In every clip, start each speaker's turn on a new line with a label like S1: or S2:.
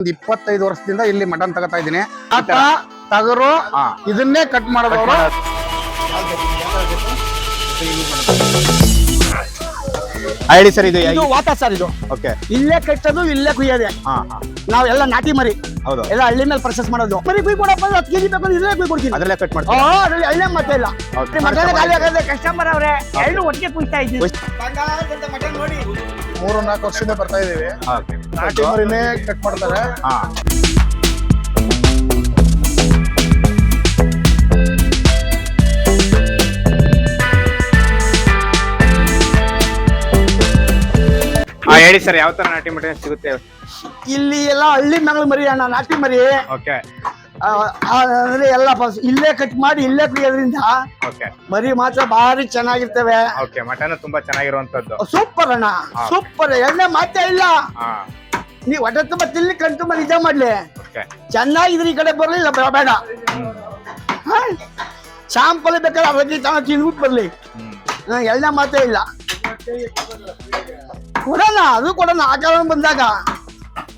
S1: ಒಂದು ಇಪ್ಪತ್ತೈದು ವರ್ಷದಿಂದ ಇಲ್ಲಿ ಮಟನ್ ತಗೋತಾ ಇದ್ದೀನಿ.
S2: ತಗರು
S1: ಇದನ್ನೇ ಕಟ್ ಮಾಡೋದವರು
S2: ಐಡಿ ಸರ್ ಇದು
S3: ಇದು ವಾತ ಸರ್ ಇದು.
S2: ಓಕೆ
S3: ಇಲ್ಲೇ ಕಟ್ಟೋದು ಇಲ್ಲೇ ಕುಯ್ಯೋದೆ.
S2: ಹಾ ಹಾ.
S3: ನಾವೆಲ್ಲ ನಾಟಿ ಮರಿ.
S2: ಹೌದು.
S3: ಎಲ್ಲ ಹಳ್ಳಿ ಮೇಲೆ ಪ್ರೊಸೆಸ್ ಮಾಡೋದು. ಮರಿ ಕುಯ್ ಕೊಡಪ್ಪ ಹತ್ತು ಕೆಜಿ ಬೇಕು ಅಂದ್ರೆ ಇಲ್ಲೇ ಕುಯ್ ಕೊಡ್ತೀನಿ.
S2: ಅದ್ರಲ್ಲೇ ಕಟ್
S3: ಮಾಡ್ತೀನಿ
S2: ಮಾಡ್ತೀವಿ
S3: ಅದರಲ್ಲಿ ಹಳ್ಳಿ ಮತ್ತೆ ಇಲ್ಲ. ಮಟನ್ ಖಾಲಿ ಆಗದೆ ಕಸ್ಟಮರ್ ಅವರೇ. ಎರಡು ಒಟ್ಟಿಗೆ ಕುಯ್ತಾ ಇದ್ದೀವಿ ಮಟನ್ ನೋಡಿ.
S1: ಮೂರು ನಾಲ್ಕು ವರ್ಷದಿಂದ ಬರ್ತಾ ಇದೀವಿ
S2: ಓಕೆ
S1: ನಾಟಿ ಮರಿನೇ ಕಟ್ ಮಾಡ್ತಾರೆ.
S2: ಹಾ. ಹಾ ಹೇಳಿ ಸರ್ ಯಾವ ತರ ನಾಟಿ ಮಟನ್ ಸಿಗುತ್ತೆ?
S3: ಇಲ್ಲಿ ಎಲ್ಲ ಹಳ್ಳಿ ಮಗಳು ಮರಿ ಅಣ್ಣ ನಾಟಿ ಮರಿ.
S2: ಓಕೆ
S3: ಅಂದ್ರೆ ಎಲ್ಲ ಫಸ್- ಇಲ್ಲೇ ಕಟ್ ಮಾಡಿ ಇಲ್ಲೇ ಕುಡಿಯೋದ್ರಿಂದ
S2: ಓಕೆ
S3: ಮರಿ ಮಾತ್ರ ಭಾರಿ ಚೆನ್ನಾಗಿರ್ತವೆ.
S2: ಓಕೆ ಮಟನ್ ತುಂಬಾ ಚೆನ್ನಾಗಿರುವಂತದ್ದು.
S3: ಸೂಪರ್ ಅಣ್ಣ ಸೂಪರ್ ಎಣ್ಣೆ ಮಾತೇ ಇಲ್ಲ. ನೀವು ಹೊಟ್ಟೆ ತುಂಬ ತಿಲ್ಲಿ ಕಣ್ ತುಂಬ ನಿಜ ಮಾಡ್ಲಿ. ಚೆನ್ನಾಗಿದ್ರೆ ಈ ಕಡೆ ಬರಲಿಲ್ಲ ಬೇಡ. ಶಾಂಪಲ್ ಬೇಕಾದ್ರೆ ಅರ್ಧ ಚೆನ್ನಾಗಿ ತಿಂದ್ಬಿಟ್ಟು ಬರ್ಲಿ. ಎಣ್ಣೆ ಮಾತೇ ಇಲ್ಲ. ಕೊಡೋಣ ಅದು ಕೊಡೋಣ ಆ ಕಾಲ ಬಂದಾಗ.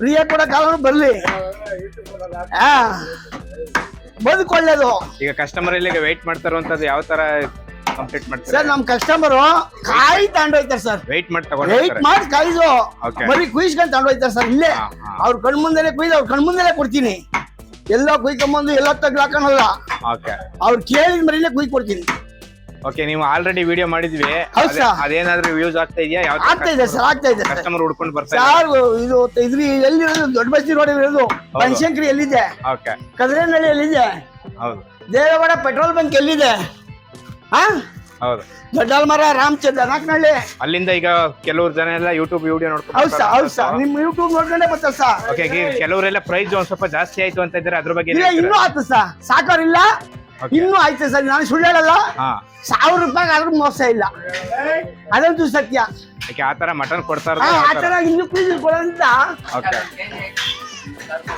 S3: ಫ್ರೀಯ ಕೊಡೋ ಕಾಲ ಬರ್ಲಿ. ಹಾ ಬದುಕು ಒಳ್ಳೇದು
S2: ಈಗ ಕಸ್ಟಮರ್ ಇಲ್ಲಿಗೆ ವೆಯ್ಟ್ ಮಾಡ್ತಾರಂತದ್ದು ಯಾವ ತರ ಕಂಪ್ಲೀಟ್
S3: ಸರ್
S2: ಮಾಡ್ತಾರೆ
S3: ನಮ್ ಕಸ್ಟಮರು ಕಾಯಿ ತಗೊಂಡೋಯ್ತಾರೆ ಸರ್.
S2: ವೆಯ್ಟ್ ಮಾಡಿ
S3: ವೆಯ್ಟ್
S2: ತಗೊಂಡು
S3: ಮಾಡಿ ಕಾಯ್ದು.
S2: Okay.
S3: ಬರೀ ಕುಯ್ಸ್ಕೊಂಡ್ ತಗೊಂಡೋಯ್ತಾರೆ ಸರ್ ಇಲ್ಲೇ.
S2: ಹಾ, ಹಾ.
S3: ಅವ್ರ ಕಣ್ಮುಂದೆನೆ ಕುಯ್ದು ಅವ್ರ ಕಣ್ಮುಂದೆನೆ ಕೊಡ್ತೀನಿ. ಎಲ್ಲ ಕುಯ್ಕೊಂಬಂದು ಎಲ್ಲ ತಗ್ಲಾಕನಲ್ಲ
S2: ಓಕೆ
S3: ಅವ್ರು ಕೇಳಿದ ಮರಿನೇ ಕುಯ್ ಕೊಡ್ತೀನಿ.
S2: ಓಕೆ ನೀವು ಆಲ್ರೆಡಿ ವಿಡಿಯೋ ಮಾಡಿದ್ವಿ.
S3: ಹೌದ್ sir.
S2: ಅದೇನಾದ್ರೂ ವ್ಯೂಸ್ ಆಗ್ತಾ ಇದೆಯಾ? ಯಾವ
S3: ಆಗ್ತಾ ಇದೆ ಸರ್ ಆಗ್ತಾ ಇದೆ ಸರ್.
S2: ಕಸ್ಟಮರ್ ಹುಡ್ಕೊಂಡು
S3: ಬರ್ತಾರೆ ಇದು ಇದ್ರಿ ಎಲ್ಲಿರೋದು? ದೊಡ್ಡ ಬಸ್ತಿ ರೋಡ್ ಇರೋದು. ಬನಶಂಕರಿ ಎಲ್ಲಿದೆ?
S2: ಓಕೆ
S3: ಕದ್ರೇನಹಳ್ಳಿ ಎಲ್ಲಿದೆ?
S2: ಹೌದು.
S3: ದೇವೇಗೌಡ ಪೆಟ್ರೋಲ್ ಬಂಕ್ ಎಲ್ಲಿದೆ? ಹಾ?
S2: ಹೌದು.
S3: ದೊಡ್ಡಲ್ಮರ ರಾಮಚಂದ್ರ ನಾಲ್ಕನಹಳ್ಳಿ
S2: ಅಲ್ಲಿಂದ ಈಗ ಕೆಲವ್ರು ಜನ ಎಲ್ಲ ಯೂಟ್ಯೂಬ್ ವಿಡಿಯೋ
S3: ಹೌದ್ ಸರ್ ಹೌದ್ ಸರ್.
S2: ನೋಡ್ಕೊಂಡು
S3: ನಿಮ್ ಯೂಟ್ಯೂಬ್ ನೋಡ್ಕೊಂಡೆ ಬರ್ತಾರೆ ಸರ್.
S2: ಓಕೆ ಕೆಲವರೆಲ್ಲ ಪ್ರೈಸ್ ಒಂದ್ ಸ್ವಲ್ಪ ಜಾಸ್ತಿ ಆಯ್ತು ಅಂತ ಇದ್ದಾರೆ ಅದ್ರ ಬಗ್ಗೆ
S3: ಇಲ್ಲ ಇನ್ನೂ ಆಯ್ತು ಸರ್. ಸಾಕೋರಿಲ್ಲ. ಇನ್ನೂ ಆಯ್ತು ಸರ್ ನಾನು ಸುಳ್ಳು ಹೇಳಲ್ಲ.
S2: ಹಾ.
S3: ಸಾವಿರ ರೂಪಾಯಿ ಆದ್ರೂ ಮೋಸ ಇಲ್ಲ. ಅದಂತೂ ಸತ್ಯ.
S2: ಆತರ ಆ ತರ ಮಟನ್ ಕೊಡ್ತಾರ
S3: ಆ ತರ ಇನ್ನು ಕೊಡಂತ.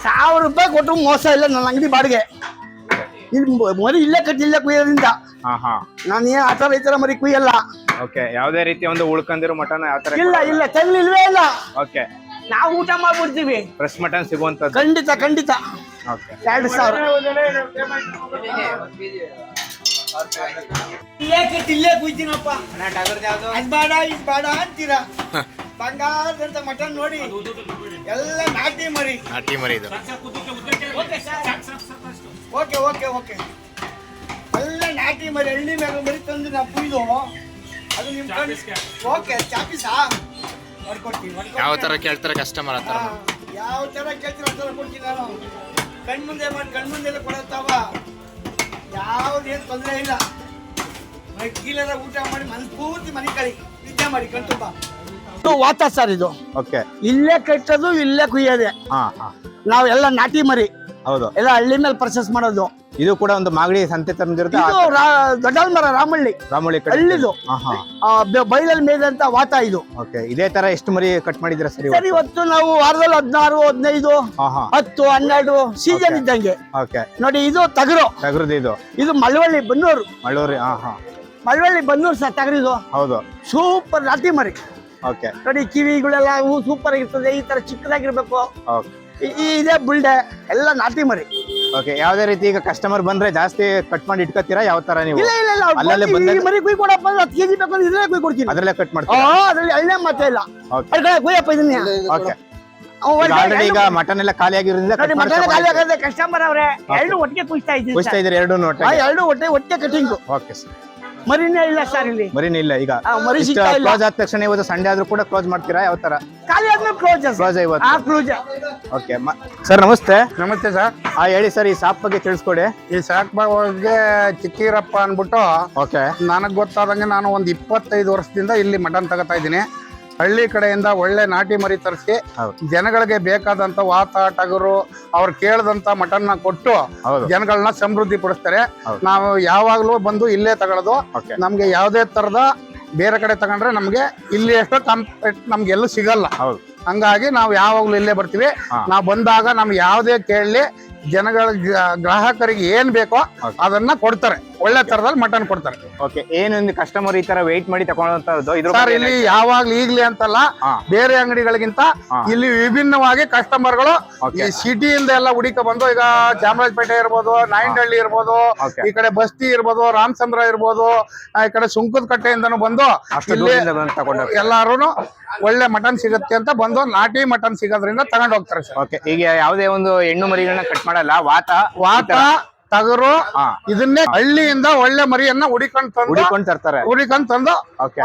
S3: ಸಾವಿರ ರೂಪಾಯಿ ಕೊಟ್ಟು ಮೋಸ ಇಲ್ಲ ನನ್ನ ಅಂಗಡಿ ಬಾಡಿಗೆ. ಇಲ್ಲಿ ಮರಿ ಇಲ್ಲೇ ಕಟ್ಟಿ ಇಲ್ಲೇ ಕುಯ್ಯೋದ್ರಿಂದ.
S2: ಹಾ ಹಾ.
S3: ನಾನು ಏನ್ ಆತರ ಈ ತರ ಮರಿ ಕುಯ್ಯಲ್ಲ.
S2: ಓಕೆ ಯಾವ್ದೇ ರೀತಿ ಒಂದು ಉಳ್ಕೊಂಡಿರೋ ಮಟನ್ ಯಾವ ತರ
S3: ಇಲ್ಲ ಇಲ್ಲ. ಇಲ್ವೇ ಇಲ್ಲ.
S2: ಓಕೆ
S3: ನಾವು ಊಟ ಮಾಡ್ಬಿಡ್ತೀವಿ.
S2: ಫ್ರೆಶ್ ಮಟನ್ ಸಿಗುವಂತ
S3: ಖಂಡಿತ ಖಂಡಿತ. ಎರಡು ಸಾವಿರ. ಇಲ್ಲೇ ಕುಯ್ತೀನಪ್ಪ. ಅದ್ ಬೇಡ ಇದು ಬೇಡ ಅಂತೀರಾ? ಮಟನ್ ನೋಡಿ. ಎಲ್ಲ ನಾಟಿ ಮರಿ.
S2: ನಾಟಿ ಮರಿ ಇದು.
S3: ಓಕೆ ಓಕೆ ಓಕೆ ಎಲ್ಲ ನಾಟಿ ಮರಿ ಮೇಲೆ ಮರಿ ತಂದು ನಾವು ಕುಯ್ದು. ಅದು ನಿಮ್ ಓಕೆ ಚಾಪಿಸಾ.
S4: ಯಾವ ತರ ಕೇಳ್ತಾರೆ ಕಸ್ಟಮರ್
S3: ಆ ಯಾವ ತರ ಕೇಳ್ತೀರ ಆ ತರ ಕೊಡ್ತೀನಿ ನಾನು. ಕಣ್ಮುಂದೆ ಮಾಡಿ ಕಣ್ಮುಂದೆಲ್ಲ ಕೊಡತ್ತಾವ. ಯಾವ್ದೇನು ತೊಂದರೆ ಇಲ್ಲ. ಕೀಲೆಲ್ಲ ಊಟ ಮಾಡಿ ಮನಸ್ಫೂರ್ತಿ ಮನೆ ಕಳಿ ನಿದ್ದೆ ಮಾಡಿ ಕಣ್ತುಂಬ ವಾತ ಸರ್ ಇದು.
S2: ಓಕೆ
S3: ಇಲ್ಲೇ ಕಟ್ಟೋದು ಇಲ್ಲೇ ಕುಯ್ಯೋದೆ.
S2: ಹಾ ಹಾ.
S3: ನಾವೆಲ್ಲ ನಾಟಿ ಮರಿ.
S2: ಹೌದು.
S3: ಎಲ್ಲ ಹಳ್ಳಿ ಮೇಲೆ ಪರ್ಚೇಸ್ ಮಾಡೋದು.
S2: ಇದು ಕೂಡ ಒಂದು ಮಾಗಡಿ ಸಂತೆ ತಂದಿರುತ್ತೆ
S3: ಇದು ದೊಡ್ಡಲ್ಮರ ರಾಮಳ್ಳಿ.
S2: ರಾಮಳ್ಳಿ ಕಡೆ
S3: ಆ, ಬೆ- ಬೈಲಲ್ಲಿ ಮೇದಂತ ವಾತ ಇದು.
S2: ಓಕೆ ಇದೇ ತರ ಎಷ್ಟು ಮರಿ ಕಟ್ ಮಾಡಿದ್ರೆ ಸರಿ
S3: ಸರ್ ಇವತ್ತು? ನಾವು ವಾರದಲ್ಲಿ ಹದಿನಾರು ಹದಿನೈದು
S2: ಹಾ ಹಾ
S3: ಹತ್ತು ಹನ್ನೆರಡು ಸೀಸನ್ ಇದ್ದಂಗೆ.
S2: ಓಕೆ.
S3: ನೋಡಿ ಇದು ತಗರು.
S2: ತಗರದು ಇದು.
S3: ಇದು ಮಳವಳ್ಳಿ ಬನ್ನೂರು.
S2: ಮಳ್ಳೂರಿ ಹಾ ಹಾ
S3: ಮಳವಳ್ಳಿ ಬನ್ನೂರು ಸರ್ ತಗರಿದು.
S2: ಹೌದು.
S3: ಸೂಪರ್ ರಾತಿ ಮರಿ.
S2: ಓಕೆ.
S3: ನೋಡಿ ಕಿವಿಗಳೆಲ್ಲ ಹೂ ಸೂಪರ್ ಆಗಿರ್ತದೆ. ಈ ತರ ಚಿಕ್ಕದಾಗಿರ್ಬೇಕು.
S2: ಓಕೆ.
S3: ಇದೆ ಬುಲ್ಡೆ ಎಲ್ಲ ನಾಟಿ ಮರಿ.
S2: ಓಕೆ ಯಾವ್ದೇ ರೀತಿ ಈಗ ಕಸ್ಟಮರ್ ಬಂದ್ರೆ ಜಾಸ್ತಿ ಕಟ್ ಮಾಡಿ ಇಟ್ಕೋತೀರಾ? ಯಾವ ತರ ನೀವು
S3: ಇಲ್ಲ ಇಲ್ಲ ಇಲ್ಲ
S2: ಅಲ್ಲಲ್ಲೇ
S3: ಬಂದು ಈ ಮರಿ ಕುಯ್ ಕೊಡಪ್ಪ ಅಂದ್ರೆ ಹತ್ತು ಕೆಜಿ ಬೇಕು ಇದ್ರಲ್ಲೇ ಕುಯ್ ಕೊಡ್ತೀನಿ
S2: ಅದರಲ್ಲೇ ಕಟ್
S3: ಆ
S2: ಅದರಲ್ಲಿ
S3: ಅದ್ರಲ್ಲಿ ಮತ್ತೆ ಮಾತೇ ಇಲ್ಲ.
S2: ಓಕೆ
S3: ಅದ್ಕಡೆ ಕುಯ್ಯಪ್ಪ ಇದನ್ನ.
S2: ಓಕೆ ಆಲ್ರೆಡಿ ಈಗ ಮಟನ್ ಎಲ್ಲ ಖಾಲಿ ಆಗಿರೋದ್ರಿಂದ
S3: ನೋಡಿ ಮಟನ್ ಖಾಲಿ ಆಗದೆ ಕಸ್ಟಮರ್ ಅವ್ರೆ ಎರಡು ಒಟ್ಟಿಗೆ ಕುಯ್ತಾ ಇದ್ದೀವಿ
S2: ಕುಯ್ತಾ ಇದ್ದೀರಿ? ಎರಡು ನೋಟ
S3: ಆ, ಎರಡು ಒಟ್ಟೆ ಒಟ್ಟೆ ಕಟಿಂಗ್
S2: ಓಕೆ ಸರ್
S3: ಮರಿನೇ ಇಲ್ಲ ಸರ್ ಇಲ್ಲಿ.
S2: ಮರಿನೇ ಇಲ್ಲ ಈಗ.
S3: ಆ, ಮರಿ ಸಿಗ್ತಾ ಇಲ್ಲ.
S2: ಕ್ಲೋಸ್ ಆದ ತಕ್ಷಣ ಇವತ್ತು ಸಂಡೆ ಆದ್ರೂ ಕೂಡ ಕ್ಲೋಸ್ ಮಾಡ್ತೀರಾ? ಯಾವ ತರ?
S3: ಖಾಲಿ ಆದ್ಮೇಲೆ ಕ್ಲೋಸ್
S2: ಕ್ಲೋಸ್ ಇವತ್ತು?
S3: ಆ ಕ್ಲೋಸ್
S2: ಓಕೆ ಸರ್ ನಮಸ್ತೆ.
S1: ನಮಸ್ತೆ ಸರ್.
S2: ಆ ಹೇಳಿ ಸರ್ ಈ ಸಾಪ್ ಬಗ್ಗೆ ತಿಳಿಸ್ಕೊಡಿ.
S1: ಈ ಸಾಕ್ಬಾಗ್ಗೆ ಚಿಕ್ಕೀರಪ್ಪ ಅಂದ್ಬಿಟ್ಟು
S2: ಓಕೆ
S1: ನನಗೆ ಗೊತ್ತಾದಂಗೆ ನಾನು ಒಂದು ಇಪ್ಪತ್ತೈದು ವರ್ಷದಿಂದ ಇಲ್ಲಿ ಮಟನ್ ತಗೋತಾ ಇದ್ದೀನಿ. ಹಳ್ಳಿ ಕಡೆಯಿಂದ ಒಳ್ಳೆ ನಾಟಿ ಮರಿ ತರಿಸಿ ಜನಗಳಿಗೆ ಬೇಕಾದಂತ ವಾತ ಟಗರು ಅವ್ರು ಕೇಳದಂತ ಮಟನ್ನ ಕೊಟ್ಟು ಜನಗಳನ್ನ ಸಮೃದ್ಧಿ ಪಡಿಸ್ತಾರೆ. ನಾವು ಯಾವಾಗಲೂ ಬಂದು ಇಲ್ಲೇ ತಗೊಳ್ಳೋದು ನಮ್ಗೆ ಯಾವುದೇ ತರದ ಬೇರೆ ಕಡೆ ತಗೊಂಡ್ರೆ ನಮ್ಗೆ ಇಲ್ಲಿ ಎಷ್ಟು ಕಂಪ್ಲೀಟ್ ನಮ್ಗೆ ಎಲ್ಲೂ ಸಿಗಲ್ಲ. ಹಂಗಾಗಿ ನಾವು ಯಾವಾಗ್ಲೂ ಇಲ್ಲೇ ಬರ್ತೀವಿ. ನಾವು ಬಂದಾಗ ನಮ್ಗೆ ಯಾವುದೇ ಕೇಳಲಿ ಜನಗಳ ಗ್ರಾಹಕರಿಗೆ ಏನ್ ಬೇಕೋ ಅದನ್ನ ಕೊಡ್ತಾರೆ. ಒಳ್ಳೆ ತರದಲ್ಲಿ ಮಟನ್ ಕೊಡ್ತಾರೆ.
S2: ಓಕೆ ಏನೊಂದು ಕಸ್ಟಮರ್ ಈ ತರ ವೆಯ್ಟ್ ಮಾಡಿ ತಗೊಳ್ಳೋಂಥದ್ದು ಇದ್ರ
S1: ಸರ್ ಇಲ್ಲಿ ಯಾವಾಗ್ಲೂ ಈಗ್ಲಿ ಅಂತಲ್ಲ ಬೇರೆ ಅಂಗಡಿಗಳಿಗಿಂತ ಇಲ್ಲಿ ವಿಭಿನ್ನವಾಗಿ ಕಸ್ಟಮರ್ಗಳು. ಈ ಸಿಟಿಯಿಂದ ಎಲ್ಲ ಹುಡುಕ ಬಂದು ಈಗ ಚಾಮರಾಜಪೇಟೆ ಇರ್ಬೋದು ನಾಯಂಡಹಳ್ಳಿ ಇರ್ಬೋದು. ಈ ಕಡೆ ಬಸ್ತಿ ಇರ್ಬೋದು ರಾಮಚಂದ್ರ ಇರ್ಬೋದು ಈ ಕಡೆ ಸುಂಕದ ಕಟ್ಟೆಯಿಂದನೂ ಬಂದು ಇಲ್ಲಿ ಎಲ್ಲಾರು ಒಳ್ಳೆ ಮಟನ್ ಸಿಗುತ್ತೆ ಅಂತ ಬಂದು ನಾಟಿ ಮಟನ್ ಸಿಗೋದ್ರಿಂದ ತಗೊಂಡ್ ಹೋಗ್ತಾರೆ ಸರ್
S2: ಓಕೆ ಈಗ ಯಾವುದೇ ಒಂದು ಹೆಣ್ಣು ಮರಿಗಳನ್ನ ಕಟ್ ಮಾಡಲ್ಲ ವಾತ
S1: ವಾತ
S2: ತಗರು.
S1: ಇದನ್ನೇ ಹಳ್ಳಿಯಿಂದ ಒಳ್ಳೆ ಮರಿಯನ್ನ ಹುಡಿಕೊಂಡ್ ತಂದು
S2: ಹುಡಿಕೊಂಡ್ ತರ್ತಾರೆ.
S1: ಹುಡಿಕೊಂಡ್ ತಂದು
S2: ಓಕೆ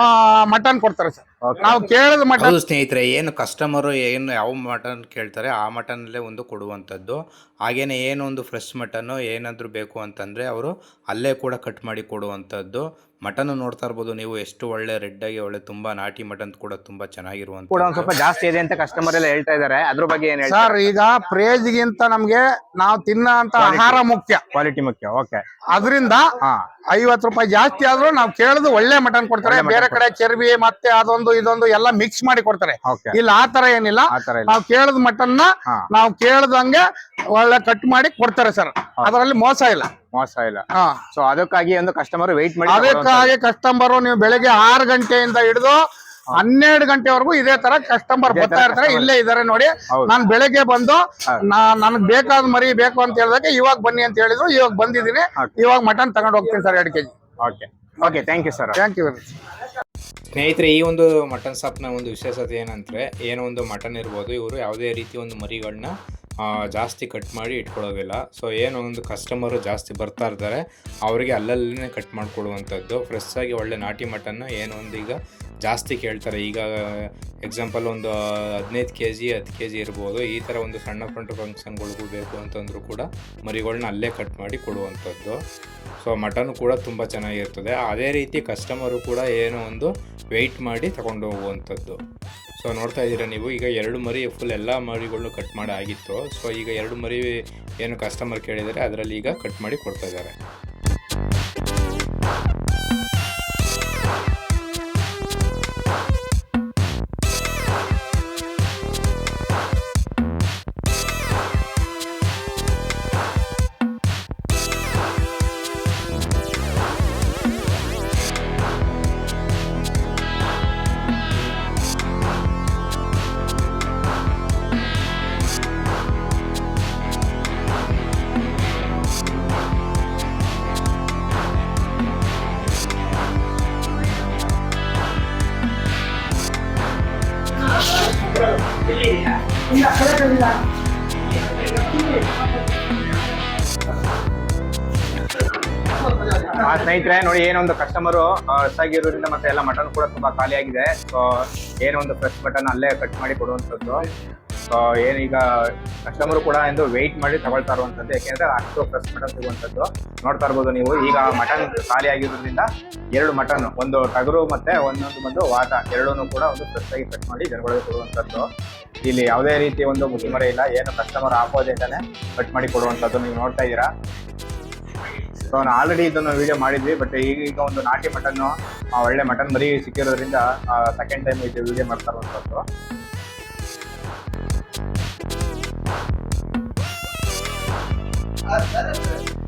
S1: ಮಟನ್ ಕೊಡ್ತಾರೆ ಸರ್. ನಾವು ಕೇಳಿದ ಮಟನ್
S4: ಸ್ನೇಹಿತರೆ ಏನು ಕಸ್ಟಮರ್ ಏನು ಯಾವ ಮಟನ್ ಕೇಳ್ತಾರೆ ಆ ಮಟನ್ ಅಲ್ಲೇ ಒಂದು ಕೊಡುವಂತದ್ದು ಹಾಗೇನೆ ಏನು ಒಂದು ಫ್ರೆಶ್ ಮಟನ್ ಏನಾದರೂ ಬೇಕು ಅಂತಂದ್ರೆ ಅವರು ಅಲ್ಲೇ ಕೂಡ ಕಟ್ ಮಾಡಿ ಕೊಡುವಂಥದ್ದು. ಮಟನ್ ನೋಡ್ತಾ ಇರ್ಬೋದು ನೀವು ಎಷ್ಟು ಒಳ್ಳೆ ರೆಡ್ ಆಗಿ ಒಳ್ಳೆ ತುಂಬಾ ನಾಟಿ ಮಟನ್ ಕೂಡ ತುಂಬಾ
S2: ಕೂಡ ಒಂದ್
S4: ಚೆನ್ನಾಗಿರುವಂಥದ್ದು
S2: ಸ್ವಲ್ಪ ಜಾಸ್ತಿ ಇದೆ ಅಂತ ಕಸ್ಟಮರ್ ಎಲ್ಲ ಹೇಳ್ತಾ ಇದಾರೆ ಅದ್ರ ಬಗ್ಗೆ ಏನ್ ಹೇಳ್ತಾರೆ?
S1: ಸರ್ ಈಗ ಪ್ರೇಜ್ಗಿಂತ ನಮ್ಗೆ ನಾವು ತಿನ್ನಂತ ಅಂತ ಆಹಾರ ಮುಖ್ಯ.
S2: ಕ್ವಾಲಿಟಿ ಮುಖ್ಯ ಓಕೆ
S1: ಅದರಿಂದ
S2: ಹಾ.
S1: ಐವತ್ತು ರೂಪಾಯಿ ಜಾಸ್ತಿ ಆದ್ರೂ ನಾವು ಕೇಳಿದು ಒಳ್ಳೆ ಮಟನ್ ಕೊಡ್ತಾರೆ.
S2: ಒಳ್ಳೆ mutton
S1: ಬೇರೆ ಕಡೆ ಚರ್ಬಿ ಮತ್ತೆ ಅದೊಂದು ಇದೊಂದು ಎಲ್ಲ ಮಿಕ್ಸ್ ಮಾಡಿ ಕೊಡ್ತಾರೆ. ಇಲ್ಲ ಆತರ ಆ ತರ ಏನಿಲ್ಲ.
S2: ಆ ತರ ಇಲ್ಲ.
S1: ನಾವು ಕೇಳಿದ ಮಟನ್ನ
S2: ಹಾ.
S1: ನಾವು ಕೇಳ್ದಂಗೆ ಒಳ್ಳೆ ಕಟ್ ಮಾಡಿ ಕೊಡ್ತಾರೆ ಸರ್. ಅದರಲ್ಲಿ ಮೋಸ ಇಲ್ಲ.
S2: ಮೋಸ ಇಲ್ಲ.
S1: ಹಾ.
S2: ಸೊ ಅದಕ್ಕಾಗಿ ಒಂದು ಕಸ್ಟಮರ್ ವೆಯ್ಟ್ ಮಾಡಿ.
S1: ಅದಕ್ಕಾಗಿ ಕಸ್ಟಮರ್ ನೀವು ಬೆಳಿಗ್ಗೆ ಆರು ಗಂಟೆಯಿಂದ ಹಿಡಿದು ಹನ್ನೆರಡು ಗಂಟೆವರೆಗೂ ಇದೇ ತರ ಕಸ್ಟಮರ್ ಬರ್ತಾ ಇರ್ತಾರೆ ಇಲ್ಲೇ ಇದಾರೆ ನೋಡಿ. ನಾನು ಬೆಳಗ್ಗೆ ಬಂದು
S2: ನನಗೆ
S1: ನಾ ನನಗ್ ಬೇಕಾದ ಮರಿ ಬೇಕು ಅಂತ ಹೇಳಿದಾಗ ಇವಾಗ ಬನ್ನಿ ಅಂತ ಹೇಳಿದ್ರು ಇವಾಗ ಬಂದಿದ್ದೀನಿ. ಇವಾಗ ಮಟನ್ ತಗೊಂಡು ಹೋಗ್ತೀನಿ ಸರ್ ಎರಡು KG.
S2: Okay okay thank you sir
S1: thank you
S4: ಸ್ನೇಹಿತರೆ ಈ ಒಂದು ಮಟನ್ ಶಾಪ್ನ ಒಂದು ವಿಶೇಷತೆ ಏನಂದ್ರೆ ಏನೋ ಒಂದು ಮಟನ್ ಇರ್ಬೋದು ಇವರು ಯಾವುದೇ ರೀತಿ ಒಂದು ಮರಿಗಳನ್ನ ಜಾಸ್ತಿ ಕಟ್ ಮಾಡಿ ಇಟ್ಕೊಳ್ಳೋದಿಲ್ಲ. ಸೊ ಏನೋ ಒಂದು ಕಸ್ಟಮರು ಜಾಸ್ತಿ ಬರ್ತಾ ಇರ್ತಾರೆ, ಅವರಿಗೆ ಅಲ್ಲಲ್ಲೇ ಕಟ್ ಮಾಡಿಕೊಡುವಂಥದ್ದು. ಫ್ರೆಶ್ ಆಗಿ ಒಳ್ಳೆ ನಾಟಿ ಮಟನ್ನು ಏನೋ ಒಂದು ಈಗ ಜಾಸ್ತಿ ಕೇಳ್ತಾರೆ. ಈಗ ಎಕ್ಸಾಂಪಲ್ ಒಂದು ಹದಿನೈದು ಕೆ ಜಿ ಹತ್ತು ಕೆ ಜಿ ಇರ್ಬೋದು. ಈ ಥರ ಒಂದು ಸಣ್ಣ ಪುಟ್ಟ ಫಂಕ್ಷನ್ಗಳಿಗೂ ಬೇಕು ಅಂತಂದರೂ ಕೂಡ ಮರಿಗಳನ್ನ ಅಲ್ಲೇ ಕಟ್ ಮಾಡಿ ಕೊಡುವಂಥದ್ದು. ಸೊ ಮಟನ್ ಕೂಡ ತುಂಬ ಚೆನ್ನಾಗಿರ್ತದೆ. ಅದೇ ರೀತಿ ಕಸ್ಟಮರು ಕೂಡ ಏನೋ ಒಂದು ವೆಯ್ಟ್ ಮಾಡಿ ತಗೊಂಡು ಹೋಗುವಂಥದ್ದು. ಸೊ ನೋಡ್ತಾ ಇದ್ದೀರಾ ನೀವು? ಈಗ ಎರಡು ಮರಿ ಫುಲ್ ಎಲ್ಲ ಮರಿಗಳನ್ನು ಕಟ್ ಮಾಡಿ ಆಗಿತ್ತು. ಸೊ ಈಗ ಎರಡು ಮರಿ ಏನು ಕಸ್ಟಮರ್ ಕೇಳಿದರೆ ಅದರಲ್ಲಿ ಈಗ ಕಟ್ ಮಾಡಿ ಕೊಡ್ತಾ ಇದ್ದಾರೆ.
S2: ಆ ಸ್ನೇಹಿತರೆ, ನೋಡಿ, ಏನೊಂದು ಕಸ್ಟಮರು ಹೊಸಾಗಿರೋದ್ರಿಂದ ಮತ್ತೆ ಎಲ್ಲ ಮಟನ್ ಕೂಡ ತುಂಬಾ ಖಾಲಿ ಆಗಿದೆ ಸೊ ಏನೋ ಒಂದು ಫ್ರೆಶ್ ಮಟನ್ ಅಲ್ಲೇ ಕಟ್ ಮಾಡಿ ಕೊಡುವಂಥದ್ದು. ಸೊ ಏನೀಗ ಕಸ್ಟಮರ್ ಕೂಡ ಎಂದು ವೆಯ್ಟ್ ಮಾಡಿ ತಗೊಳ್ತಾ ಇರುವಂಥದ್ದು, ಯಾಕೆಂದ್ರೆ ಅಷ್ಟು ಫ್ರೆಶ್ ಮಟನ್ ಸಿಗುವಂಥದ್ದು. ನೋಡ್ತಾ ಇರ್ಬೋದು ನೀವು, ಈಗ ಮಟನ್ ಖಾಲಿ ಆಗಿರೋದ್ರಿಂದ ಎರಡು ಮಟನ್ ಒಂದು ಟಗರು ಮತ್ತೆ ಒಂದೊಂದು ಬಂದು ವಾಟ ಎರಡೂ ಕೂಡ ಒಂದು ಫ್ರೆಶ್ ಆಗಿ ಕಟ್ ಮಾಡಿ ಜನಗಳಿಗೆ ಕೊಡುವಂಥದ್ದು. ಇಲ್ಲಿ ಯಾವುದೇ ರೀತಿ ಒಂದು ಮುಗಿಮರೆ ಇಲ್ಲ, ಏನು ಕಸ್ಟಮರ್ ಆಪೋಸಿಟಾನೆ ಕಟ್ ಮಾಡಿ ಕೊಡುವಂಥದ್ದು ನೀವು ನೋಡ್ತಾ ಇದ್ದೀರಾ. ಸೊ ನಾನು ಆಲ್ರೆಡಿ ಇದನ್ನು ವಿಡಿಯೋ ಮಾಡಿದ್ವಿ ಬಟ್ ಈಗ ಈಗ ಒಂದು ನಾಟಿ ಮಟನ್ನು ಒಳ್ಳೆ ಮಟನ್ ಮರಿ ಸಿಕ್ಕಿರೋದ್ರಿಂದ ಸೆಕೆಂಡ್ ಟೈಮ್ ಇದು ವಿಡಿಯೋ ಮಾಡ್ತಾ ಇರುವಂಥದ್ದು. あ、誰？
S5: だ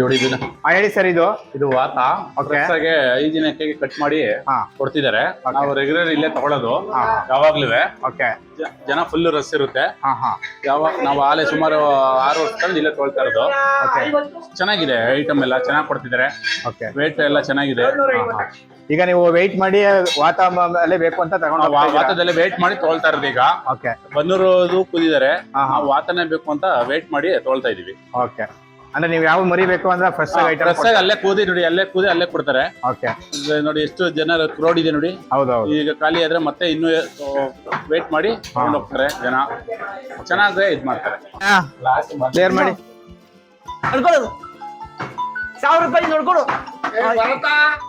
S5: ಹೊಡಿದಿನ.
S2: ಆ, ಹೇಳಿ ಸರ್ ಇದು.
S5: ಇದು ವಾತ. ಫ್ರೆಶ್ ಆಗಿ ಐದು ದಿನಕ್ಕೆ ಕಟ್ ಮಾಡಿ
S2: ಹಾ.
S5: ಕೊಡ್ತಿದ್ದಾರೆ. ನಾವು ರೆಗ್ಯುಲರ್ ಇಲ್ಲೇ ತಗೊಳ್ಳೋದು ಯಾವಾಗ್ಲೂ
S2: ಓಕೆ
S5: ಜನ ಫುಲ್ ರಸ್ ಇರುತ್ತೆ.
S2: ಹಾ ಹಾ.
S5: ಯಾವಾಗ ನಾವು ಆಲೆ ಸುಮಾರು ಆರು ವರ್ಷದಲ್ಲಿ ಇಲ್ಲೇ ತೊಗೊಳ್ತಾ ಇರೋದು. ಚೆನ್ನಾಗಿದೆ ಐಟಮ್ ಎಲ್ಲ ಚೆನ್ನಾಗಿ ಕೊಡ್ತಿದ್ದಾರೆ.
S2: ಓಕೆ
S5: ವೇಟ್ ಎಲ್ಲ ಚೆನ್ನಾಗಿದೆ.
S2: ಈಗ ನೀವು ವೆಯ್ಟ್ ಮಾಡಿ ವಾತ ಅಲ್ಲೇ ಬೇಕು ಅಂತ ತಗೊಂಡು
S5: ನಾವು ಆ ವಾತದಲ್ಲೇ ವೇಟ್ ಮಾಡಿ ತೊಗೊಳ್ತಾ ಇರೋದು ಈಗ.
S2: ಓಕೆ
S5: ಬನ್ನೂರು ಕುದಿದಾರೆ
S2: ಹಾ, ಹಾ.
S5: ಆ ವಾತನೇ ಬೇಕು ಅಂತ ವೇಟ್ ಮಾಡಿ ತೊಗೊಳ್ತಾ ಇದೀವಿ
S2: ಓಕೆ ಅಂದ್ರೆ ನೀವು ಯಾವ ಮರಿಬೇಕು ಅಂದ್ರೆ ಫ್ರೆಶ್ ಆಗಿ ಐಟಮ್
S5: ಫ್ರೆಶ್ ಆಗಿ ಅಲ್ಲೇ ಕೂದಿ ನೋಡಿ ಅಲ್ಲೇ ಕೂದಿ ಅಲ್ಲೇ ಕೊಡ್ತಾರೆ.
S2: ಓಕೆ
S5: ಈಗ ನೋಡಿ ಎಷ್ಟು ಜನ ಕ್ರೌಡ್ ಇದೆ ನೋಡಿ.
S2: ಹೌದೌದು.
S5: ಈಗ ಖಾಲಿ ಆದ್ರೆ ಮತ್ತೆ ಇನ್ನು ವೇಟ್ ಮಾಡಿ ತಗೊಂಡು ಹೋಗ್ತಾರೆ ಜನ. ಚೆನ್ನಾಗಿ ಇದು ಮಾಡ್ತಾರೆ.
S2: ಕ್ಲಿಯರ್ ಮಾಡಿ.
S3: ನೋಡ್ಕೊಳ್ಳೋದು. ಸಾವಿರ ರೂಪಾಯಿ ನೋಡ್ಕೊಡು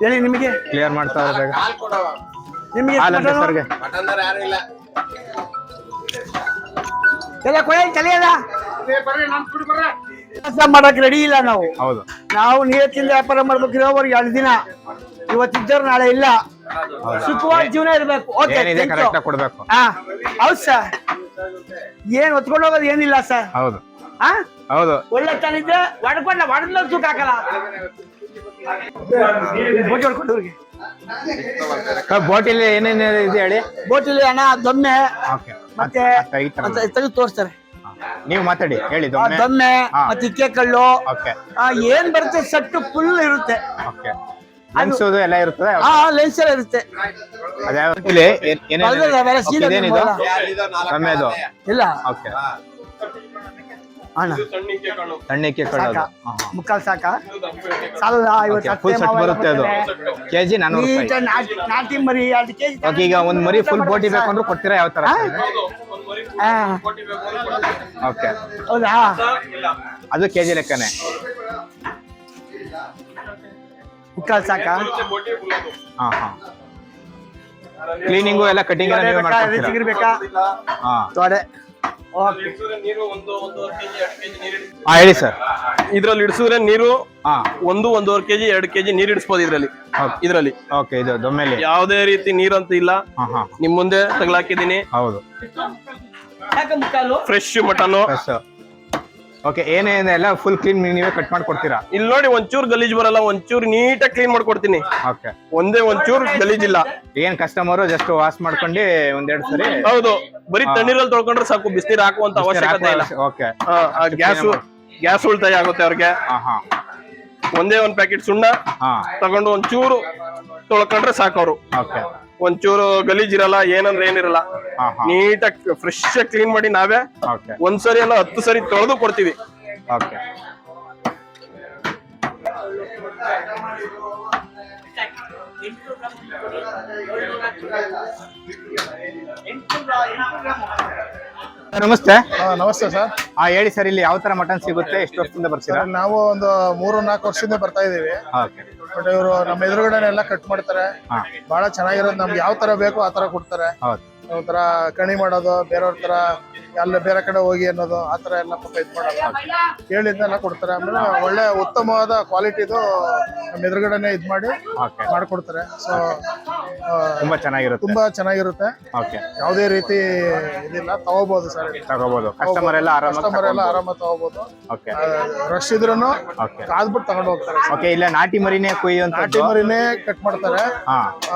S3: ಹೇಳಿ ನಿಮಗೆ.
S2: ಕ್ಲಿಯರ್ ಮಾಡ್ತಾ ಇದ್ದಾಗ
S3: ನಿಮಗೆ
S2: ಯಾರು ಇಲ್ಲ.
S3: ಎಲ್ಲ ಕೊಳೆ ತಲೆಯಲ್ಲ ಕೆಲಸ ಮಾಡಕ್ ರೆಡಿ ಇಲ್ಲ ನಾವು.
S2: ಹೌದು.
S3: ನಾವು ನೀರತ್ತಿಂದ ವ್ಯಾಪಾರ ಮಾಡ್ಬೇಕು ಇರೋವರೆಗೆ ಎರಡು ದಿನ. ಇವತ್ತಿದ್ದವ್ರು ನಾಳೆ ಇಲ್ಲ. ಸುಖವಾಗಿ ಜೀವನ ಇರ್ಬೇಕು. ಓಕೆ
S2: ಏನಿದೆ ಕರೆಕ್ಟ್ ಕೊಡ್ಬೇಕು.
S3: ಹಾ ಹೌದ್ ಸರ್ ಏನ್ ಹೊತ್ಕೊಂಡು ಹೋಗೋದು ಏನಿಲ್ಲ ಸರ್
S2: ಹೌದು.
S3: ಹಾ?
S2: ಹೌದು.
S3: ಒಳ್ಳೆ ತಾನಿದ್ರೆ ಹೊಡ್ಕೊಂಡ ಒಡದ್ಲ ಸುಖ ಹಾಕಲ್ಲ. ಬೋಟಿ
S2: ಬೋಟಿಲಿ ಏನೇನು ಇದೆ ಹೇಳಿ?
S3: ಬೋಟಿಲಿ ಅಣ್ಣ ದೊಮ್ಮೆ
S2: ಓಕೆ
S3: ಮತ್ತೆ
S2: ತೋರ್ಸ್ತಾರೆ ತರ
S3: ಮತ್ತೆ ತೆಗೆದು ತೋರಿಸ್ತಾರೆ.
S2: ನೀವು ಮಾತಾಡಿ ಹೇಳಿ
S3: ದೊಮ್ಮೆ. ಮತ್ತೆ ಇಕ್ಕೆ ಕಳ್ಳು ಏನ್ ಬರುತ್ತೆ ಸಟ್ಟು ಫುಲ್ ಇರುತ್ತೆ.
S2: ಓಕೆ. ಅನ್ಸೋದು ಎಲ್ಲ ಇರುತ್ತೆ
S3: ಆ ಲೆನ್ಸ್ ಎಲ್ಲ ಇರುತ್ತೆ.
S2: ಅದೇ ಇಲ್ಲಿ ಓಕೆ,
S3: ಅಣ್ಣ.
S2: ಸಣ್ಣಕ್ಕೆ
S3: ಸಾಕ?
S2: ಕಡೋದು
S3: ಮುಕ್ಕಾಲ್ ಸಾಕ? ಸಾಲಲ್ಲ ಇವತ್ತು
S2: ಫುಲ್ ಸೆಟ್ ಬರುತ್ತೆ ಅದು. ಕೆಜಿ ನಾನೂರು
S3: ನಾಟಿ ಮರಿ ಎರಡು ಕೆಜಿ
S2: ಓಕೆ ಈಗ ಒಂದ್ ಮರಿ ಫುಲ್ ಬೋಟಿ ಬೇಕು ಅಂದ್ರೆ ಕೊಡ್ತೀರಾ? ಯಾವ ತರ ಓಕೆ.
S3: ಹೌದಾ?
S2: ಅದು ಕೆ ಜಿ ಲೆಕ್ಕನೇ.
S3: ಮುಕ್ಕಾಲ್ ಸಾಕ?
S2: ಹಾ ಹಾ. ಕ್ಲೀನಿಂಗು ಎಲ್ಲ ಕಟಿಂಗ್ ಎಲ್ಲ ನೀವೇ ಮಾಡ್ಕೊಡ್ತೀರಾ? ಹಾ.
S3: ತೊಡೆ. ಓಕೆ.
S2: ಹಾ ಹೇಳಿ ಸರ್.
S6: ಇದ್ರಲ್ಲಿ ಇಡಿಸಿದ್ರೆ ನೀರು
S2: ಹಾ.
S6: ಒಂದು ಒಂದೂವರೆ ಕೆಜಿ ಎರಡು ಕೆಜಿ ನೀರು ಇಡಿಸ್ಬೋದು ಇದ್ರಲ್ಲಿ. ಇದ್ರಲ್ಲಿ.
S2: ಓಕೆ ಇದು ದೊಮ್ಮೆಲಿ.
S6: ಯಾವುದೇ ರೀತಿ ನೀರಂತ ಇಲ್ಲ.
S2: ಹಾ ಹಾ.
S6: ನಿಮ್ ಮುಂದೆ ತಗಲಾಕಿದೀನಿ
S2: ಹೌದು.
S6: ಫ್ರೆಶ್ ಮಟನ್
S2: ಓಕೆ ಏನೇನು ಎಲ್ಲ ಫುಲ್ ಕ್ಲೀನ್ ನೀವೇ ಕಟ್ ಮಾಡ್ಕೊಡ್ತೀರಾ?
S6: ಇಲ್ಲಿ ನೋಡಿ ಒಂಚೂರು ಗಲೀಜ್ ಬರಲ್ಲ ಒಂಚೂರು ನೀಟಾಗಿ ಕ್ಲೀನ್ ಮಾಡ್ಕೊಡ್ತೀನಿ.
S2: ಓಕೆ
S6: ಒಂದೇ ಒಂಚೂರು ಗಲೀಜ್ ಇಲ್ಲ.
S2: ಏನ್ ಕಸ್ಟಮರ್ ಜಸ್ಟ್ ವಾಶ್ ಮಾಡ್ಕೊಂಡು ಒಂದೆರಡು ಸರಿ
S6: ಹೌದು. ಬರೀ ತಣ್ಣೀರಲ್ಲಿ ತೊಳ್ಕೊಂಡ್ರೆ ಸಾಕು ಬಿಸಿನೀರು ಹಾಕುವಂತ ಅವಶ್ಯಕತೆ ಇಲ್ಲ.
S2: ಓಕೆ
S6: ಗ್ಯಾಸ್ ಗ್ಯಾಸ್ ಉಳಿತಾಯ ಆಗುತ್ತೆ ಅವ್ರಿಗೆ. ಒಂದೇ ಒಂದ್ ಪ್ಯಾಕೆಟ್ ಸುಣ್ಣ ತಗೊಂಡು ಒಂಚೂರು ತೊಳ್ಕೊಂಡ್ರೆ ಸಾಕು ಅವರು.
S2: ಓಕೆ
S6: ಒಂಚೂರು ಗಲೀಜ್ ಇರಲ್ಲ ಏನಂದ್ರೆ ಏನಿರಲ್ಲ. ನೀಟಾಗಿ ಫ್ರೆಶ್ ಆಗಿ ಕ್ಲೀನ್ ಮಾಡಿ ನಾವೇ
S2: ಓಕೆ
S6: ಒಂದ್ಸರಿ ಅಲ್ಲ ಹತ್ತು ಸರಿ ತೊಳೆದು ಕೊಡ್ತೀವಿ.
S2: ಓಕೆ ನಮಸ್ತೆ.
S7: ಹಾ, ನಮಸ್ತೆ ಸರ್.
S2: ಹಾ ಹೇಳಿ ಸರ್ ಇಲ್ಲಿ ಯಾವ ತರ ಮಟನ್ ಸಿಗುತ್ತೆ? ಎಷ್ಟು ವರ್ಷದಿಂದ ಬರ್ತೀರಾ?
S7: ನಾವು ಒಂದು ಮೂರು ನಾಲ್ಕು ವರ್ಷದಿಂದ ಬರ್ತಾ ಇದೀವಿ ಬಟ್ ಇವರು ನಮ್ಮ ಎದುರುಗಡೆ ಎಲ್ಲ ಕಟ್ ಮಾಡ್ತಾರೆ ಬಹಳ ಚೆನ್ನಾಗಿರೋದು ನಮ್ಗೆ ಯಾವ ತರ ಬೇಕು ಆ ತರ ಕೊಡ್ತಾರೆ. ಒಂಥರ ಕಣಿ ಮಾಡೋದು ಬೇರೆಯವ್ರ ತರ ಎಲ್ಲ ಬೇರೆ ಕಡೆ ಹೋಗಿ ಅನ್ನೋದು ಆ ತರ ಎಲ್ಲ ಪಾಪ ಇದು ಮಾಡಲ್ಲ. ಕೇಳಿದ್ದೆಲ್ಲ ಕೊಡ್ತಾರೆ. ಆಮೇಲೆ ಒಳ್ಳೆ ಉತ್ತಮವಾದ ಕ್ವಾಲಿಟಿದು ನಮ್ಮ ಎದುರುಗಡೆನೆ ಇದ್ ಮಾಡಿ ಮಾಡ್ಕೊಡ್ತಾರೆ. ಸೊ
S2: ತುಂಬಾ ಚೆನ್ನಾಗಿರುತ್ತೆ.
S7: ತುಂಬಾ ಚೆನ್ನಾಗಿರುತ್ತೆ.
S2: ಓಕೆ
S7: ಯಾವುದೇ ರೀತಿ ಇದಿಲ್ಲ ತಗೋಬಹುದು ಸರ್.
S2: ತಗೋಬಹುದು ಕಸ್ಟಮರ್ ಎಲ್ಲ
S7: ಕಸ್ಟಮರ್ ಎಲ್ಲ ಆರಾಮ ತಗೋಬಹುದು
S2: ಓಕೆ
S7: ರಶ್ ಇದ್ರೂನು
S2: ಓಕೆ
S7: ಕಾದ್ಬಿಟ್ಟು ತಗೊಂಡು ಹೋಗ್ತಾರೆ
S2: ಓಕೆ ಇಲ್ಲ ನಾಟಿ ಮರಿನೇ
S7: ನಾಟಿ
S2: ಕುಯ್ಯುವಂತದ್ದು
S7: ಮರಿನೇ ಕಟ್ ಮಾಡ್ತಾರೆ.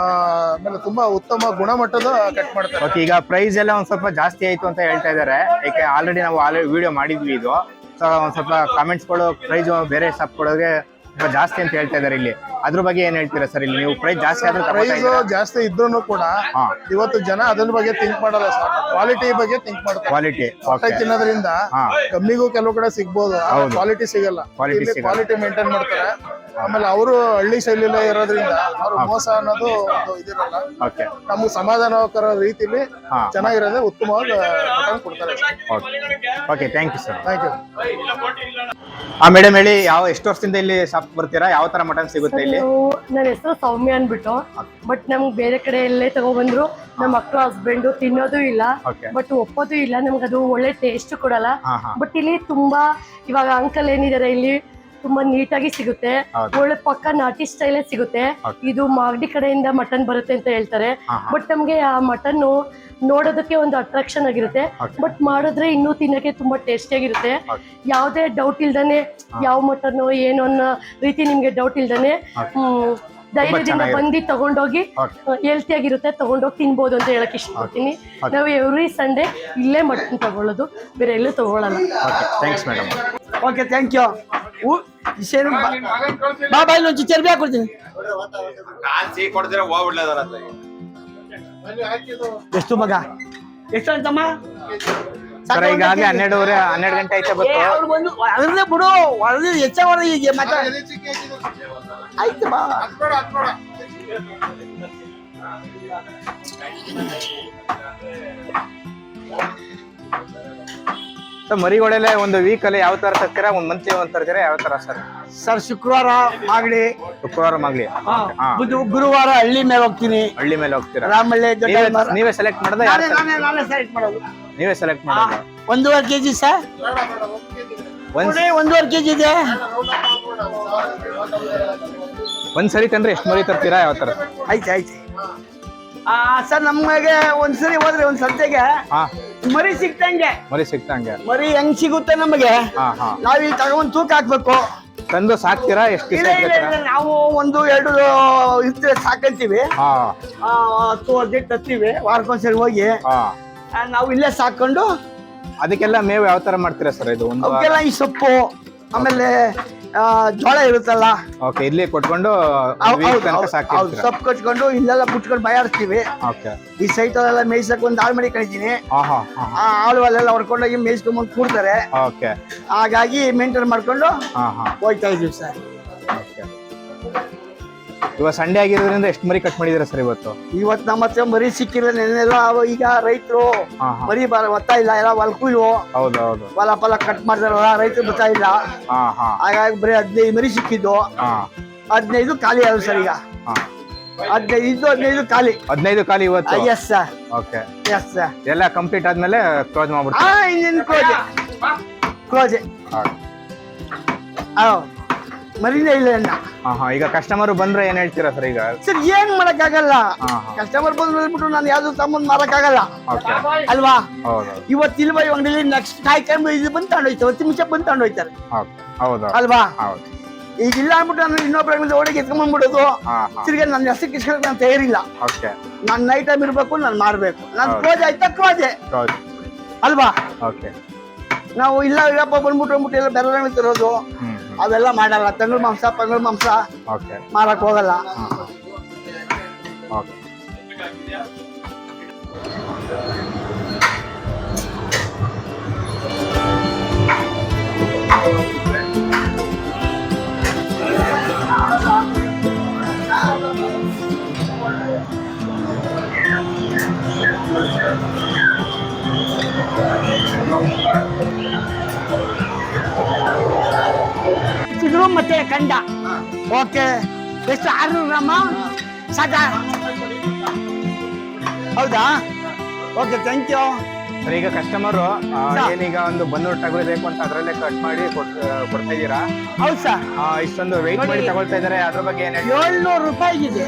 S7: ಆಮೇಲೆ ತುಂಬಾ ಉತ್ತಮ ಗುಣಮಟ್ಟದ ಕಟ್ ಮಾಡ್ತಾರೆ.
S2: ಓಕೆ ಈಗ ಪ್ರೈಸ್ ಎಲ್ಲ ಒಂದ್ ಸ್ವಲ್ಪ ಜಾಸ್ತಿ ಆಯ್ತು ಅಂತ ಹೇಳ್ತಾ ಇದಾರೆ. ಯಾಕೆ ಆಲ್ರೆಡಿ ನಾವು ಆಲ್ರೆಡಿ ವಿಡಿಯೋ ಮಾಡಿದ್ವಿ ಇದು. ಸೊ ಒಂದ್ ಸ್ವಲ್ಪ ಕಾಮೆಂಟ್ಸ್ಗಳು ಪ್ರೈಸ್ ಬೇರೆ ಸಾಪ್ ಕೊಡೋಗೆ ಸ್ವಲ್ಪ ಜಾಸ್ತಿ ಅಂತ ಹೇಳ್ತಾ ಇದಾರೆ ಇಲ್ಲಿ. ಅದ್ರ ಬಗ್ಗೆ ಏನ್ ಹೇಳ್ತೀರಾ ಸರ್? ಇಲ್ಲಿ ನೀವು ಪ್ರೈಸ್ ಜಾಸ್ತಿ ಆದ್ರೆ ತಗೋತಾ
S7: ಪ್ರೈಸ್
S2: ಇದ್ದೀರಾ?
S7: ಜಾಸ್ತಿ ಇದ್ರೂ ಕೂಡ
S2: ಹಾ.
S7: ಇವತ್ತು ಜನ ಅದ್ರ ಬಗ್ಗೆ ಥಿಂಕ್ ಮಾಡಲ್ಲ ಸರ್. ಕ್ವಾಲಿಟಿ ಬಗ್ಗೆ ಥಿಂಕ್ ಮಾಡ್ತಾರೆ.
S2: ಕ್ವಾಲಿಟಿ
S7: ಹೊಟ್ಟೆ ತಿನ್ನೋದ್ರಿಂದ
S2: ಹಾ.
S7: ಕಮ್ಮಿಗೂ ಕೆಲವು ಕಡೆ ಸಿಗ್ಬೋದು
S2: ಹೌದು.
S7: ಕ್ವಾಲಿಟಿ ಸಿಗಲ್ಲ.
S2: Quality
S7: ಇಲ್ಲಿ
S2: ಸಿಗಲ್ಲ.
S7: ಕ್ವಾಲಿಟಿ ಮೇಂಟೈನ್ ಮಾಡ್ತಾರೆ. ಆಮೇಲೆ ಅವರು ಹಳ್ಳಿ ಶೈಲಿ ಇರೋದ್ರಿಂದ ಅವ್ರು ಮೋಸ ಅನ್ನೋದು ಒಂದು ಇದಿರಲ್ಲ.
S2: ಓಕೆ
S7: ನಮ್ಗೆ ಸಮಾಧಾನಕರ ರೀತಿಲಿ
S2: ಹಾ.
S7: ಚೆನ್ನಾಗಿರೋದೇ ಉತ್ತಮವಾಗಿ ಮಟನ್ ಕೊಡ್ತಾರೆ.
S2: Okay thank you sir
S7: thank you
S2: ಆ ಮೇಡಮ್ ಹೇಳಿ ಯಾವ ಎಷ್ಟು ವರ್ಷದಿಂದ ಇಲ್ಲಿ ಶಾಪ್ ಬರ್ತೀರಾ? ಯಾವ ತರ ಮಟನ್ ಸಿಗುತ್ತೆ
S8: ನಾವು ನನ್ನ ಹೆಸರು ಸೌಮ್ಯ ಅನ್ಬಿಟ್ಟು ಬಟ್ ನಮ್ಗೆ ಬೇರೆ ಕಡೆ ಎಲ್ಲೇ ತಗೊಬಂದ್ರು ನಮ್ಮ ಮಕ್ಕಳು ಹಸ್ಬೆಂಡ್ ತಿನ್ನೋದು ಇಲ್ಲ ಬಟ್ ಒಪ್ಪೋದು ಇಲ್ಲ ನಮ್ಗೆ ಅದು ಒಳ್ಳೆ ಟೇಸ್ಟ್ ಕೊಡಲ್ಲ. ಬಟ್ ಇಲ್ಲಿ ತುಂಬಾ ಇವಾಗ ಅಂಕಲ್ ಏನಿದ್ದಾರೆ ಇಲ್ಲಿ ತುಂಬಾ ನೀಟಾಗಿ ಸಿಗುತ್ತೆ. ಒಳ್ಳೆ ಪಕ್ಕ ನಾಟಿ ಸ್ಟೈಲೇ ಸಿಗುತ್ತೆ. ಇದು ಮಾಗಡಿ ಕಡೆಯಿಂದ ಮಟನ್ ಬರುತ್ತೆ ಅಂತ ಹೇಳ್ತಾರೆ. ಬಟ್ ನಮ್ಗೆ ಆ ಮಟನ್ ನೋಡೋದಕ್ಕೆ ಒಂದು ಅಟ್ರಾಕ್ಷನ್ ಆಗಿರುತ್ತೆ. ಬಟ್ ಮಾಡಿದ್ರೆ ಇನ್ನೂ ತಿನ್ನಕ್ಕೆ ತುಂಬಾ ಟೇಸ್ಟಿಯಾಗಿರುತ್ತೆ ಯಾವುದೇ ಡೌಟ್ ಇಲ್ದಾನೆ ಯಾವ ಮಟನ್ ಏನು ಅನ್ನೋ ರೀತಿ ನಿಮ್ಗೆ ಡೌಟ್ ಇಲ್ದಾನೆ ಹ್ಮ್, ಧೈರ್ಯದಿಂದ ಬಂದು ತಗೊಂಡೋಗಿ ಹೆಲ್ತಿ ಆಗಿರುತ್ತೆ ತಗೊಂಡೋಗಿ ತಿನ್ಬೋದು ಅಂತ ಹೇಳಕ್ ಇಷ್ಟಪಡ್ತೀನಿ ನಾವು ಎವ್ರಿ ಸಂಡೇ ಇಲ್ಲೇ ಮಟನ್ ತಗೊಳ್ಳೋದು ಬೇರೆ ಎಲ್ಲೂ ತಗೊಳ್ಳಲ್ಲ.
S3: ಓಕೆ ಥ್ಯಾಂಕ್ ಯು ಇಷ್ಟೇನು ಬಾ ಬಾ ಇಲ್ಲೊಂದು ಚರ್ಬಿ ಹಾಕೊಡ್ತೀನಿ ಎಷ್ಟು ಮಗ? ಎಷ್ಟು ಅಂತಮ್ಮ
S2: ಸರ್ ಈಗಾಗಲೇ ಹನ್ನೆರಡುವರೆ ಹನ್ನೆರಡು ಗಂಟೆ ಐತೆ
S3: ಏ,
S2: ಗೊತ್ತು?
S3: ಅವ್ರು ಬಂದು ಅದನ್ನೇ ಬಿಡು ಹೊರದ್ರೆ ಹೆಚ್ಚಾಗ ಈಗ ಮತ್ತೆ ಆಯ್ತು ಬಾ.
S2: ಮರಿಗಳೆಲ್ಲ ಒಂದು ವೀಕ್ ಅಲ್ಲಿ ಯಾವ ತರ ತರ್ತೀರಾ ಒಂದ್ ಮಂತ್ಲಿ ಒಂದ್ ತರ್ತೀರಾ ಯಾವ ತರ ಸರ್?
S3: ಸರ್ ಶುಕ್ರವಾರ ಮಾಗಡಿ
S2: ಶುಕ್ರವಾರ ಮಾಗಡಿ ಹಾ
S3: ಬುಧ ಗುರುವಾರ ಹಳ್ಳಿ ಮೇಲೆ ಹೋಗ್ತೀನಿ.
S2: ಹಳ್ಳಿ ಮೇಲೆ ಹೋಗ್ತೀರಾ?
S3: ರಾಮಳ್ಳಿ ದೊಡ್ಡ
S2: ನೀವೇ-
S3: ಮರ-
S2: ನೀವೇ ಸೆಲೆಕ್ಟ್ ಮಾಡದ?
S3: ನಾನೇ ನಾನೇ ನಾನೇ ಸೆಲೆಕ್ಟ್ ಮಾಡೋದು.
S2: ನೀವೇ ಸೆಲೆಕ್ಟ್ ಮಾಡೋದು?
S3: ಒಂದೂವರೆ ಕೆಜಿ ಸರ್.
S2: ಒಂದ್
S3: ನೋಡಿ ಒಂದೂವರೆ ಕೆಜಿ ಇದೆ.
S2: ಒಂದ್ಸರಿ ತಂದ್ರೆ ಎಷ್ಟು ಮರಿ ತರ್ತೀರಾ? ಯಾವ ತರ?
S3: ಆಯ್ತು ಆಯ್ತು. ಆ ಸರ್ ನಮಗೆ ಒಂದ್ಸರಿ ಹೋದ್ರೆ ಒಂದ್ ಸಂತೆಗೆ
S2: ಹಾ.
S3: ಮರಿ ಸಿಕ್ತಂಗೆ
S2: ಮರಿ ಸಿಕ್ತಂಗೆ
S3: ಮರಿ ಹೆಂಗ್ ಸಿಗುತ್ತೆ ನಮಗೆ?
S2: ಹಾ ಹಾ.
S3: ನಾವ್ ಇಲ್ಲಿ ತಗೊಂಡ್ ತೂಕ ಹಾಕ್ಬೇಕು.
S2: ತಂದು ಸಾಕ್ತೀರಾ? ಎಷ್ಟು
S3: ಇಲ್ಲ ಇಲ್ಲ ಇಲ್ಲ ನಾವು ಒಂದು ಎರಡು ಇರ್ತೇವೆ ಸಾಕಂತೀವಿ.
S2: ಹಾ.
S3: ಆ, ಹತ್ತು ಹದಿನೆಂಟು ತತ್ತೀವಿ ವಾರಕ್ಕೊಂದ್ಸರಿ ಹೋಗಿ.
S2: ಹಾ.
S3: ಆ, ನಾವು ಇಲ್ಲೇ ಸಾಕೊಂಡು
S2: ಅದಕ್ಕೆಲ್ಲ ಮೇವು ಯಾವ ತರ ಮಾಡ್ತೀರಾ ಸರ್ ಇದು? ಒಂದು
S3: ಅವಕ್ಕೆಲ್ಲ ಈ ಸೊಪ್ಪು ಆಮೇಲೆ ಜೋಳ ಇರುತ್ತಲ್ಲ?
S2: ಓಕೆ ಇಲ್ಲಿ ಕೊಟ್ಕೊಂಡು
S3: ಸೊಪ್ಪು ಕಟ್ಕೊಂಡು ಇಲ್ಲೆಲ್ಲ ಬಿಟ್ಕೊಂಡು ಬಯಾಡಿಸ್ತೀವಿ
S2: ಓಕೆ
S3: ಈ ಸೈಟಲ್ಲೆಲ್ಲ ಮೇಯ್ಸಕ್ ಒಂದು ಆಳು ಮನೆ ಕಳಿತೀನಿ ಆ ಆಳು ಅಲ್ಲೆಲ್ಲ ಹೊಡ್ಕೊಂಡೋಗಿ ಮೇಯ್ಸ್ಕೊಂಬಂದು ಕೂಡ್ತಾರೆ.
S2: ಓಕೆ
S3: ಹಾಗಾಗಿ ಮೇಂಟೈನ್ ಮಾಡ್ಕೊಂಡು
S2: ಹಾ ಹಾ
S3: ಹೋಗ್ತಾ ಇದೀವಿ ಸರ್.
S2: ಓಕೆ ಇವಾಗ ಸಂಡೇ ಆಗಿರೋದ್ರಿಂದ ಎಷ್ಟು ಮರಿ ಕಟ್ ಮಾಡಿದ್ರೆ ಸರ್ ಇವತ್ತು?
S3: ಇವತ್ತು ನಮ್ಮ ಹತ್ರ ಮರಿ ಸಿಕ್ಕಿಲ್ಲ ನೆನ್ನೆ ಅವ ಈಗ ರೈತರು
S2: ಹಾ ಹಾ.
S3: ಮರಿ ಬರ ಬರ್ತಾ ಇಲ್ಲ ಎಲ್ಲ ಹೊಲ್ಕು ಇವು
S2: ಹೌದು ಹೌದು.
S3: ಹೊಲ ಫಲ ಕಟ್ ಮಾಡ್ತಾರಲ್ಲ ರೈತರು ಬರ್ತಾ ಇಲ್ಲ.
S2: ಹಾ ಹಾ.
S3: ಹಾಗಾಗಿ ಬರೀ ಹದಿನೈದು ಮರಿ ಸಿಕ್ಕಿದ್ದು.
S2: ಹಾ.
S3: ಹದಿನೈದು ಖಾಲಿ ಆದ್ರು ಸರ್ ಈಗ.
S2: ಹಾ.
S3: ಹದಿನೈದು ಇದ್ದು ಹದಿನೈದು ಖಾಲಿ.
S2: ಹದಿನೈದು ಖಾಲಿ ಇವತ್ತು?
S3: Yes sir
S2: okay
S3: yes sir
S2: ಎಲ್ಲ ಕಂಪ್ಲೀಟ್ ಆದ್ಮೇಲೆ ಕ್ಲೋಸ್
S3: ಹಾ
S2: ಮಾಡ್ಬಿಡ್ತೀವಿ
S3: ಇನ್ನೇನು ಕ್ಲೋಜೆ ಕ್ಲೋಜೆ ಹೌದು. ಮರಿನೇ ಇಲ್ಲ ಅಣ್ಣ.
S2: ಹಾ ಹಾ ಈಗ ಕಸ್ಟಮರ್ ಬಂದ್ರೆ ಏನ್ ಹೇಳ್ತೀರಾ ಸರ್ ಈಗ?
S3: ಸರ್ ಏನ್ ಮಾಡಕ್ಕಾಗಲ್ಲ.
S2: ಹಾ ಹಾ
S3: ಕಸ್ಟಮರ್ ಬಂದ್ಬಿಟ್ಟು ನಾನು ಯಾವ್ದು ಸಾಮಾನು ಮಾರಕ್ಕಾಗಲ್ಲ.
S2: ಓಕೆ
S3: ಅಲ್ವಾ? ಇವತ್ತು ಇಲ್ವಾ ಈ ಅಂಗಡಿಲಿ ನೆಕ್ಸ್ಟ್ ಕಾಯ್ಕೊಂಡು ಇದು ಬಂದ್ ತಗೊಂಡೋಯ್ತಾರೆ ಹತ್ತು ನಿಮಿಷ ಬಂದು ತಗೊಂಡೋಯ್ತಾರೆ.
S2: ಓಕೆ ಹೌದು.
S3: ಅಲ್ವಾ?
S2: ಹೌದು.
S3: ಈಗ ಇಲ್ಲ ಅಂದ್ಬಿಟ್ಟು ನಾನು ಇನ್ನೊಬ್ಬರ ಅಂಗಡಿ ಒಳಗೆ ಎತ್ಕೊಂಡ್ಬಂದ್ಬಿಡೋದು
S2: ಹಾ ಹಾ
S3: ತಿರ್ಗಿ ನನ್ನ ಹೆಸರು ಕಿಸ್ಕೊಂಡು ನಾನು ತಯಾರಿಲ್ಲ.
S2: ಓಕೆ
S3: ನಾನು ನೈಟ್ ಟೈಮ್ ಇರ್ಬೇಕು ನಾನು ಮಾರ್ಬೇಕು. ನಾನು
S2: ಹೌದು.
S3: ಕ್ಲೋಸ್ ಆಯ್ತಾ? ಕ್ಲೋಜೆ
S2: ಹೌದು
S3: ಅಲ್ವಾ?
S2: ಓಕೆ
S3: ನಾವು ಇಲ್ಲ ಇಲ್ಲಪ್ಪ ಬಂದ್ಬಿಟ್ಟು ಅಂದ್ಬಿಟ್ಟು ಎಲ್ಲ ಬೇರೆ ಅಂಗಡಿ ತರೋದು.
S2: ಹ್ಮ್.
S3: ಅವೆಲ್ಲ ಮಾಡಲ್ಲ. ತಂಗಳ ಮಾಂಸ ಪಂಗಳ ಮಾಂಸ
S2: ಓಕೆ.
S3: ಮಾರಕ್ ಹೋಗಲ್ಲ.
S2: ಓಕೆ.
S3: ಚಿಗುರು ಮತ್ತೆ ಕಂಡ. ಓಕೆ ಎಷ್ಟು ಆರ್ನೂರು ಗ್ರಾಮ? ಸಾಕಾ. ಹೌದಾ? ಓಕೆ ಥ್ಯಾಂಕ್ ಯು
S2: ಸರ್ ಈಗ ಕಸ್ಟಮರು ಏನೀಗ ಒಂದು ಬಂದು ತಗೊಳ್ಬೇಕು ಬೇಕು ಅಂತ ಅದರಲ್ಲೇ ಕಟ್ ಮಾಡಿ ಕೊಡ್- ಕೊಡ್ತಾ ಇದ್ದೀರಾ?
S3: ಹೌದು ಸರ್.
S2: ಇಷ್ಟೊಂದು ವೆಯ್ಟ್ ಮಾಡಿ. ತಗೊಳ್ತಾ ಇದಾರೆ ಅದ್ರ ಬಗ್ಗೆ ಏನ್ ರೂಪಾಯಿ
S3: ಏಳ್ನೂರು ರೂಪಾಯಿಗಿದೆ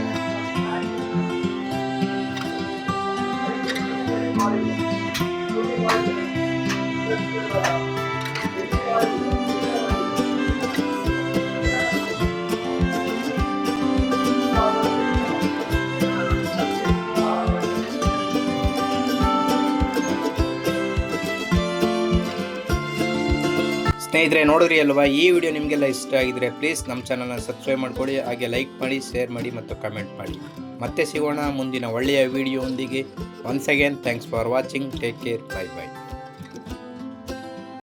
S4: ಸ್ನೇಹಿತರೆ, ನೋಡಿದ್ರಿ ಅಲ್ವಾ? ಈ ವಿಡಿಯೋ ನಿಮಗೆಲ್ಲ ಇಷ್ಟ ಆಗಿದ್ರೆ ಪ್ಲೀಸ್ ನಮ್ಮ ಚಾನಲ್ನ ಸಬ್ಸ್ಕ್ರೈಬ್ ಮಾಡ್ಕೊಳ್ಳಿ ಹಾಗೆ ಲೈಕ್ ಮಾಡಿ ಶೇರ್ ಮಾಡಿ ಮತ್ತು ಕಮೆಂಟ್ ಮಾಡಿ. ಮತ್ತೆ ಸಿಗೋಣ ಮುಂದಿನ ಒಳ್ಳೆಯ ವಿಡಿಯೋ ಒಂದಿಗೆ. Once again thanks for watching take care bye bye